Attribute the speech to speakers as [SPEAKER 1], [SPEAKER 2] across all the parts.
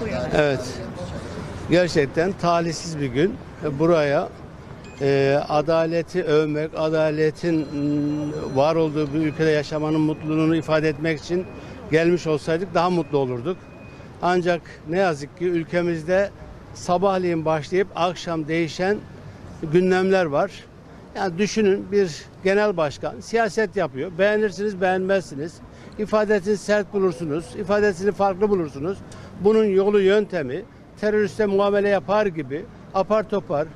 [SPEAKER 1] Buyurun.
[SPEAKER 2] Evet. Gerçekten talihsiz bir gün. Buraya e, adaleti övmek, adaletin var olduğu bir ülkede yaşamanın mutluluğunu ifade etmek için gelmiş olsaydık daha mutlu olurduk. Ancak ne yazık ki ülkemizde sabahleyin başlayıp akşam değişen gündemler var. Yani düşünün bir genel başkan siyaset yapıyor. Beğenirsiniz, beğenmezsiniz. İfadesini sert bulursunuz, ifadesini farklı bulursunuz. Bunun yolu yöntemi teröriste muamele yapar gibi apar topar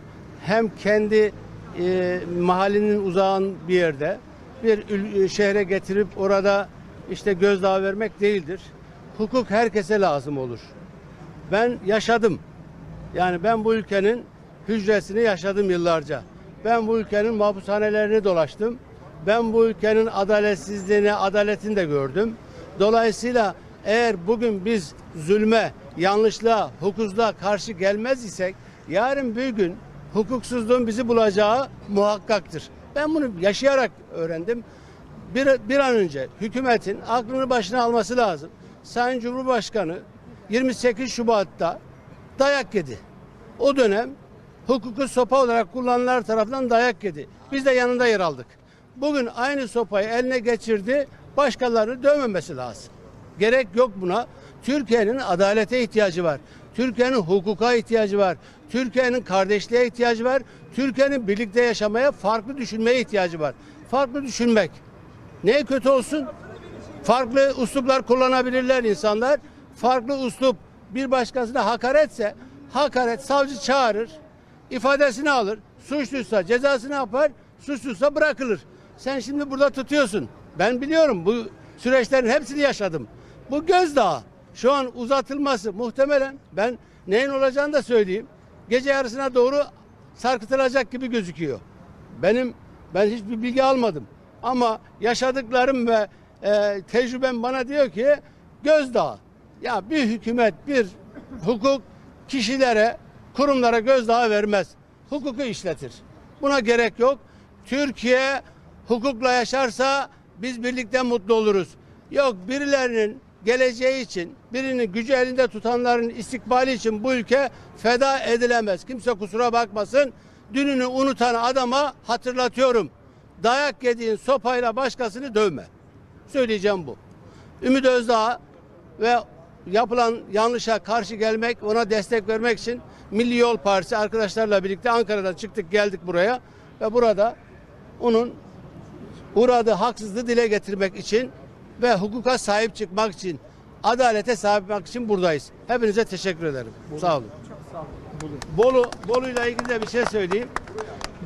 [SPEAKER 2] hem kendi e, mahallenin uzağın bir yerde bir ül- şehre getirip orada işte gözdağı vermek değildir. Hukuk herkese lazım olur. Ben yaşadım. Yani ben bu ülkenin hücresini yaşadım yıllarca. Ben bu ülkenin mahpushanelerini dolaştım. Ben bu ülkenin adaletsizliğini, adaletini de gördüm. Dolayısıyla eğer bugün biz zulme, yanlışlığa, hukuksuzluğa karşı gelmez isek yarın bir gün hukuksuzluğun bizi bulacağı muhakkaktır. Ben bunu yaşayarak öğrendim. Bir, bir an önce hükümetin aklını başına alması lazım. Sayın Cumhurbaşkanı 28 Şubat'ta dayak yedi. O dönem hukuku sopa olarak kullananlar tarafından dayak yedi. Biz de yanında yer aldık. Bugün aynı sopayı eline geçirdi. Başkalarını dövmemesi lazım. Gerek yok buna. Türkiye'nin adalete ihtiyacı var. Türkiye'nin hukuka ihtiyacı var. Türkiye'nin kardeşliğe ihtiyacı var. Türkiye'nin birlikte yaşamaya, farklı düşünmeye ihtiyacı var. Farklı düşünmek. Neye kötü olsun? Farklı usluplar kullanabilirler insanlar. Farklı uslup bir başkasına hakaretse hakaret savcı çağırır, ifadesini alır. Suçluysa cezasını yapar, suçsuzsa bırakılır. Sen şimdi burada tutuyorsun. Ben biliyorum bu süreçlerin hepsini yaşadım. Bu gözdağı şu an uzatılması muhtemelen ben neyin olacağını da söyleyeyim. Gece yarısına doğru sarkıtılacak gibi gözüküyor. Benim ben hiçbir bilgi almadım. Ama yaşadıklarım ve e, tecrübem bana diyor ki gözdağı. Ya bir hükümet, bir hukuk kişilere, kurumlara gözdağı vermez. Hukuku işletir. Buna gerek yok. Türkiye hukukla yaşarsa biz birlikte mutlu oluruz. Yok birilerinin geleceği için, birinin gücü elinde tutanların istikbali için bu ülke feda edilemez. Kimse kusura bakmasın. Dününü unutan adama hatırlatıyorum. Dayak yediğin sopayla başkasını dövme. Söyleyeceğim bu. Ümit Özdağ ve yapılan yanlışa karşı gelmek, ona destek vermek için Milli Yol Partisi arkadaşlarla birlikte Ankara'dan çıktık geldik buraya ve burada onun uğradığı haksızlığı dile getirmek için ve hukuka sahip çıkmak için, adalete sahip çıkmak için buradayız. Hepinize teşekkür ederim. Sağ olun. Bolu Bolu'yla ilgili de bir şey söyleyeyim.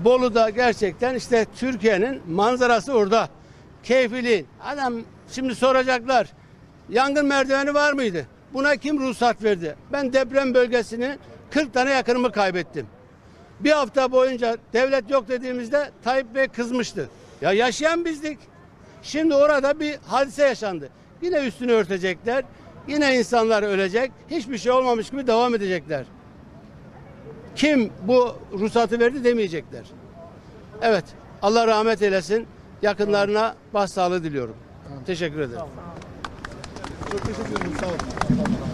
[SPEAKER 2] Bolu'da gerçekten işte Türkiye'nin manzarası orada. Keyfili. Adam şimdi soracaklar. Yangın merdiveni var mıydı? Buna kim ruhsat verdi? Ben deprem bölgesini 40 tane yakınımı kaybettim. Bir hafta boyunca devlet yok dediğimizde Tayyip Bey kızmıştı. Ya yaşayan bizdik. Şimdi orada bir hadise yaşandı. Yine üstünü örtecekler. Yine insanlar ölecek. Hiçbir şey olmamış gibi devam edecekler. Kim bu ruhsatı verdi demeyecekler. Evet. Allah rahmet eylesin. Yakınlarına başsağlığı diliyorum. Teşekkür ederim.
[SPEAKER 1] Çok teşekkür ederim. Sağ olun.